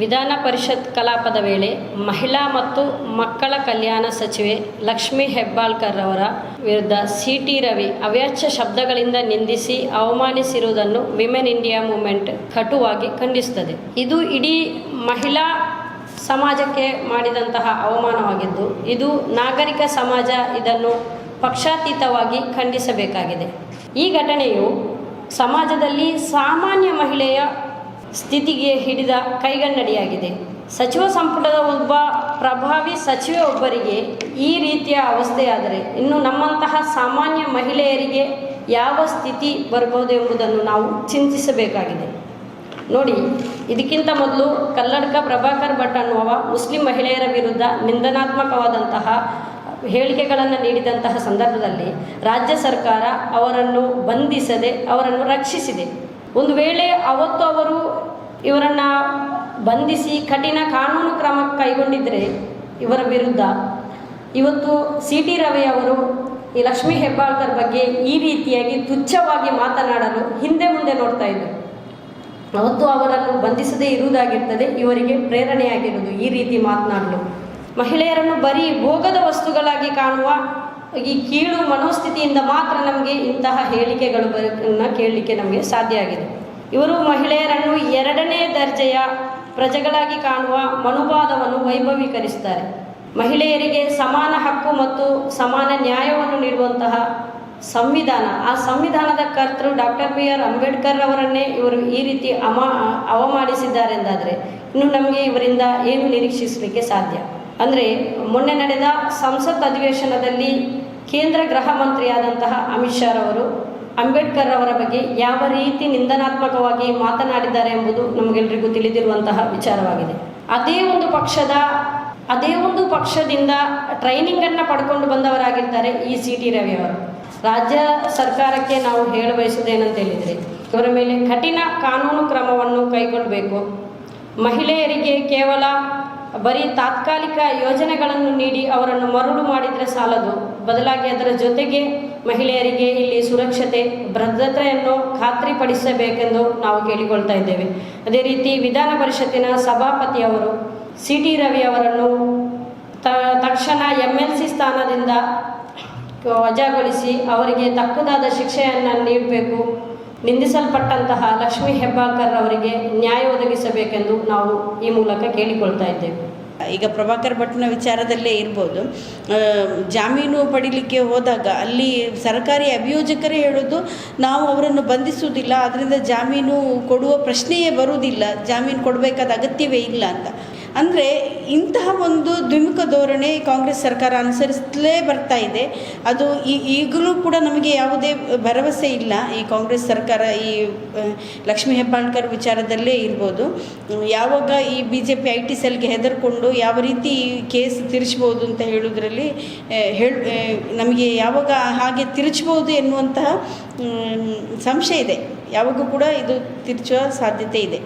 ವಿಧಾನ ಪರಿಷತ್ ಕಲಾಪದ ವೇಳೆ ಮಹಿಳಾ ಮತ್ತು ಮಕ್ಕಳ ಕಲ್ಯಾಣ ಸಚಿವೆ ಲಕ್ಷ್ಮೀ ಹೆಬ್ಬಾಳ್ಕರ್ ಅವರ ವಿರುದ್ಧ ಸಿ ಟಿ ರವಿ ಅವ್ಯಾಚ್ಯ ಶಬ್ದಗಳಿಂದ ನಿಂದಿಸಿ ಅವಮಾನಿಸಿರುವುದನ್ನು ವಿಮೆನ್ ಇಂಡಿಯಾ ಮೂವ್ಮೆಂಟ್ ಕಟುವಾಗಿ ಖಂಡಿಸುತ್ತದೆ. ಇದು ಇಡೀ ಮಹಿಳಾ ಸಮಾಜಕ್ಕೆ ಮಾಡಿದಂತಹ ಅವಮಾನವಾಗಿದ್ದು, ಇದು ನಾಗರಿಕ ಸಮಾಜ ಇದನ್ನು ಪಕ್ಷಾತೀತವಾಗಿ ಖಂಡಿಸಬೇಕಾಗಿದೆ. ಈ ಘಟನೆಯು ಸಮಾಜದಲ್ಲಿ ಸಾಮಾನ್ಯ ಮಹಿಳೆಯ ಸ್ಥಿತಿಗೆ ಹಿಡಿದ ಕೈಗನ್ನಡಿಯಾಗಿದೆ. ಸಚಿವ ಸಂಪುಟದ ಒಬ್ಬ ಪ್ರಭಾವಿ ಸಚಿವೆ ಒಬ್ಬರಿಗೆ ಈ ರೀತಿಯ ಅವಸ್ಥೆಯಾದರೆ ಇನ್ನು ನಮ್ಮಂತಹ ಸಾಮಾನ್ಯ ಮಹಿಳೆಯರಿಗೆ ಯಾವ ಸ್ಥಿತಿ ಬರಬಹುದು ಎಂಬುದನ್ನು ನಾವು ಚಿಂತಿಸಬೇಕಾಗಿದೆ. ನೋಡಿ, ಇದಕ್ಕಿಂತ ಮೊದಲು ಕಲ್ಲಡ್ಕ ಪ್ರಭಾಕರ್ ಭಟ್ ಅನ್ನುವ ಮುಸ್ಲಿಂ ಮಹಿಳೆಯರ ವಿರುದ್ಧ ನಿಂದನಾತ್ಮಕವಾದಂತಹ ಹೇಳಿಕೆಗಳನ್ನು ನೀಡಿದಂತಹ ಸಂದರ್ಭದಲ್ಲಿ ರಾಜ್ಯ ಸರ್ಕಾರ ಅವರನ್ನು ಬಂಧಿಸದೆ ಅವರನ್ನು ರಕ್ಷಿಸಿದೆ. ಒಂದು ವೇಳೆ ಅವತ್ತು ಅವರು ಇವರನ್ನು ಬಂಧಿಸಿ ಕಠಿಣ ಕಾನೂನು ಕ್ರಮ ಕೈಗೊಂಡಿದ್ದರೆ ಇವರ ವಿರುದ್ಧ. ಇವತ್ತು ಸಿ ಟಿ ರವಿ ಅವರು ಈ ಲಕ್ಷ್ಮೀ ಹೆಬ್ಬಾಳ್ಕರ್ ಬಗ್ಗೆ ಈ ರೀತಿಯಾಗಿ ತುಚ್ಛವಾಗಿ ಮಾತನಾಡಲು ಹಿಂದೆ ಮುಂದೆ ನೋಡ್ತಾ ಇದ್ದರು ಅವತ್ತು ಅವರನ್ನು ಬಂಧಿಸದೇ ಇರುವುದಾಗಿರ್ತದೆ, ಇವರಿಗೆ ಪ್ರೇರಣೆಯಾಗಿರುವುದು ಈ ರೀತಿ ಮಾತನಾಡಲು. ಮಹಿಳೆಯರನ್ನು ಬರೀ ಭೋಗದ ವಸ್ತುಗಳಾಗಿ ಕಾಣುವ ಈ ಕೀಳು ಮನೋಸ್ಥಿತಿಯಿಂದ ಮಾತ್ರ ನಮಗೆ ಇಂತಹ ಹೇಳಿಕೆಗಳು ಬರ ಕೇಳಲಿಕ್ಕೆ ನಮಗೆ ಸಾಧ್ಯ ಆಗಿದೆ. ಇವರು ಮಹಿಳೆಯರನ್ನು ಎರಡನೇ ದರ್ಜೆಯ ಪ್ರಜೆಗಳಾಗಿ ಕಾಣುವ ಮನುವಾದವನ್ನು ವೈಭವೀಕರಿಸುತ್ತಾರೆ. ಮಹಿಳೆಯರಿಗೆ ಸಮಾನ ಹಕ್ಕು ಮತ್ತು ಸಮಾನ ನ್ಯಾಯವನ್ನು ನೀಡುವಂತಹ ಸಂವಿಧಾನ. ಆ ಸಂವಿಧಾನದ ಕರ್ತೃ ಡಾಕ್ಟರ್ ಬಿ ಆರ್ ಅಂಬೇಡ್ಕರ್ ಅವರನ್ನೇ ಇವರು ಈ ರೀತಿ ಅಮ ಅವಮಾನಿಸಿದ್ದಾರೆ ಎಂದಾದರೆ ಇನ್ನು ನಮಗೆ ಇವರಿಂದ ಏನು ನಿರೀಕ್ಷಿಸಲಿಕ್ಕೆ ಸಾಧ್ಯ? ಅಂದರೆ ಮೊನ್ನೆ ನಡೆದ ಸಂಸತ್ ಅಧಿವೇಶನದಲ್ಲಿ ಕೇಂದ್ರ ಗೃಹ ಮಂತ್ರಿಯಾದಂತಹ ಅಮಿತ್ ಶಾ ರವರು ಅಂಬೇಡ್ಕರ್ ಅವರ ಬಗ್ಗೆ ಯಾವ ರೀತಿ ನಿಂದನಾತ್ಮಕವಾಗಿ ಮಾತನಾಡಿದ್ದಾರೆ ಎಂಬುದು ನಮಗೆಲ್ಲರಿಗೂ ತಿಳಿದಿರುವಂತಹ ವಿಚಾರವಾಗಿದೆ. ಅದೇ ಒಂದು ಪಕ್ಷದ, ಅದೇ ಒಂದು ಪಕ್ಷದಿಂದ ಟ್ರೈನಿಂಗನ್ನು ಪಡ್ಕೊಂಡು ಬಂದವರಾಗಿರ್ತಾರೆ ಈ ಸಿ ಟಿ ರವಿ ಅವರು. ರಾಜ್ಯ ಸರ್ಕಾರಕ್ಕೆ ನಾವು ಹೇಳ ಬಯಸುವುದೇನಂತ ಹೇಳಿದರೆ ಇವರ ಮೇಲೆ ಕಠಿಣ ಕಾನೂನು ಕ್ರಮವನ್ನು ಕೈಗೊಳ್ಳಬೇಕು ಮಹಿಳೆಯರಿಗೆ ಕೇವಲ ಬರೀ ತಾತ್ಕಾಲಿಕ ಯೋಜನೆಗಳನ್ನು ನೀಡಿ ಅವರನ್ನು ಮರುಳು ಮಾಡಿದರೆ ಸಾಲದು. ಬದಲಾಗಿ ಅದರ ಜೊತೆಗೆ ಮಹಿಳೆಯರಿಗೆ ಇಲ್ಲಿ ಸುರಕ್ಷತೆ, ಭದ್ರತೆಯನ್ನು ಖಾತ್ರಿಪಡಿಸಬೇಕೆಂದು ನಾವು ಕೇಳಿಕೊಳ್ತಾ ಇದ್ದೇವೆ. ಅದೇ ರೀತಿ ವಿಧಾನ ಪರಿಷತ್ತಿನ ಸಭಾಪತಿಯವರು ಸಿ ಟಿ ರವಿ ಅವರನ್ನು ತಕ್ಷಣ ಎಂ ಎಲ್ ಸಿ ಸ್ಥಾನದಿಂದ ವಜಾಗೊಳಿಸಿ ಅವರಿಗೆ ತಕ್ಕದಾದ ಶಿಕ್ಷೆಯನ್ನು ನೀಡಬೇಕು. ನಿಂದಿಸಲ್ಪಟ್ಟಂತಹ ಲಕ್ಷ್ಮೀ ಹೆಬ್ಬಾಳ್ಕರ್ ಅವರಿಗೆ ನ್ಯಾಯ ಒದಗಿಸಬೇಕೆಂದು ನಾವು ಈ ಮೂಲಕ ಕೇಳಿಕೊಳ್ತಾ ಇದ್ದೇವೆ. ಈಗ ಪ್ರಭಾಕರ್ ಭಟ್ನ ವಿಚಾರದಲ್ಲೇ ಇರ್ಬೋದು ಜಾಮೀನು ಪಡಿಲಿಕ್ಕೆ ಹೋದಾಗ ಅಲ್ಲಿ ಸರ್ಕಾರಿ ಅಭಿಯೋಜಕರೇ ಹೇಳೋದು, ನಾವು ಅವರನ್ನು ಬಂಧಿಸುವುದಿಲ್ಲ ಅದರಿಂದ ಜಾಮೀನು ಕೊಡುವ ಪ್ರಶ್ನೆಯೇ ಬರುವುದಿಲ್ಲ, ಜಾಮೀನು ಕೊಡಬೇಕಾದ ಅಗತ್ಯವೇ ಇಲ್ಲ ಅಂತ. ಅಂದರೆ ಇಂತಹ ಒಂದು ದ್ವಿಮುಖ ಧೋರಣೆ ಕಾಂಗ್ರೆಸ್ ಸರ್ಕಾರ ಅನುಸರಿಸಲೇ ಬರ್ತಾ ಇದೆ. ಅದು ಈಗಲೂ ಕೂಡ ನಮಗೆ ಯಾವುದೇ ಭರವಸೆ ಇಲ್ಲ ಈ ಕಾಂಗ್ರೆಸ್ ಸರ್ಕಾರ ಈ ಲಕ್ಷ್ಮೀ ಹೆಬ್ಬಾಳ್ಕರ್ ವಿಚಾರದಲ್ಲೇ ಇರ್ಬೋದು. ಯಾವಾಗ ಈ B J P I T ಸೆಲ್ಗೆ ಹೆದರ್ಕೊಂಡು ಯಾವ ರೀತಿ ಈ ಕೇಸ್ ತಿರುಚ್ಬೋದು ಅಂತ ಹೇಳೋದ್ರಲ್ಲಿ ಹೇಳ ನಮಗೆ ಯಾವಾಗ ಹಾಗೆ ತಿರುಚ್ಬೋದು ಎನ್ನುವಂತಹ ಸಂಶಯ ಇದೆ. ಯಾವಾಗೂ ಕೂಡ ಇದು ತಿರುಚುವ ಸಾಧ್ಯತೆ ಇದೆ.